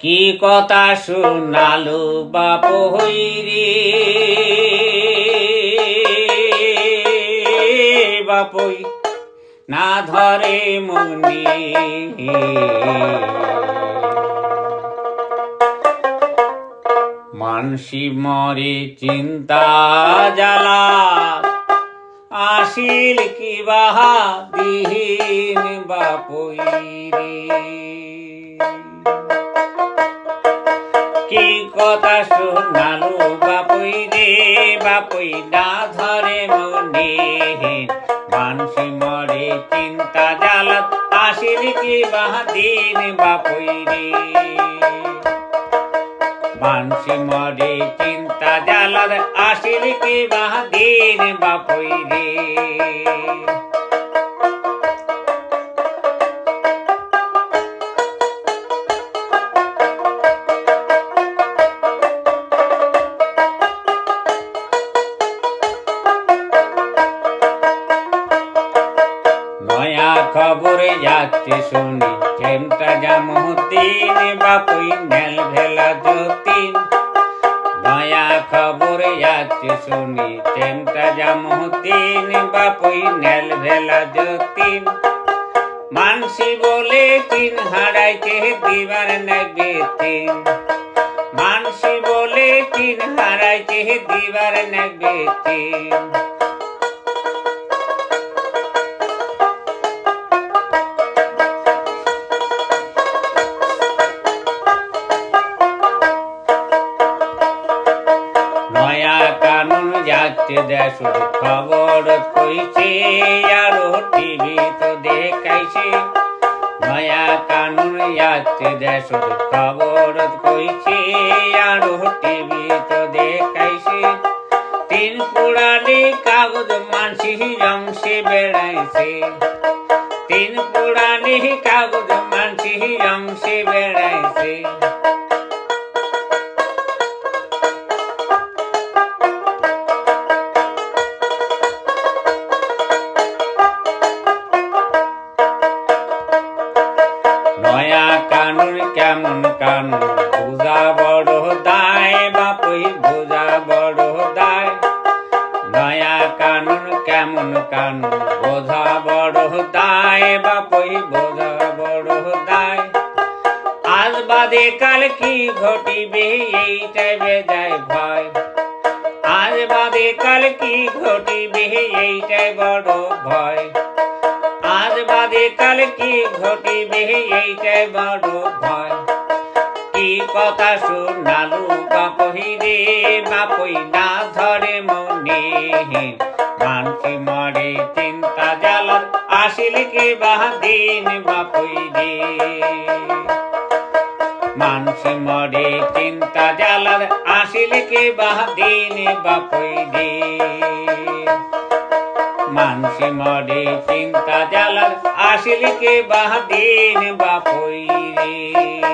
কি কথা শুনালো বাপ হইরে বাপই, না ধরে মনি। মানসি মরে চিন্তা জ্বালা, আসিল কি বাহা দিহীন বাপই রে? কি কথা শোনালো বাপই রে? বাপই না ধরে মনে মানসি মরে চিন্তা জ্বালা আসিল কি বাহা দিন বাপই রে? মানসি মরে চিন্তা জালার আসিল কি বাহাদিন বাপই রে? খবরে যাচ্ছে শুনি। চেমটা জামুদ্দিন বাপুই নেল ভেলা যতীন নয়া খবরে যাচ্ছে শুনি। চেমটা জামুদ্দিন বাপুই নেল ভেলা যতীন মানসি বলে চিন হারাইছে দিবার নেবে তিন। মানসি বলে চিন হারাইছে দিবার নেবে তিন। যাচ্ছে দেশ খবর কইছে, আরও টিভি তো দেখাইছে। নয়া কানুন যাচ্ছে দেশ খবর কইছে, আরও টিভি তো দেখাইছে। তিন পুরানি কাগজ মানসি অংশে বেড়াইছে। তিন পুরানি কাগজ মানসি অংশে বেড়াইছে। কানুন বুঝা বড় দায়, বাপই বুঝা বড় দায়। নয়া কানুন, কেমন কানুন বোঝা বড় দায়, বাপই বোঝা বড় দায়। আজ বাদে কাল কি ঘটিবে এইটাই বেজায় ভয়। আজ বাদে কাল কি ঘটিবে, এইটাই বড় ভয়। আজ বাদে কাল কি ঘটিবে, এইটাই বড় ভয়। কথা শোনালু বাপহি রে বাপই না ধরে মনে। মানসি মরে চিন্তা জালার আসিল কি বাহাদিন বাপই রে। মানসি মরে চিন্তা জালার আসিল কি বাহাদিন বাপই রে। মানসি মরে চিন্তা জালার আসিল কে বাহাদিন বাপই রে।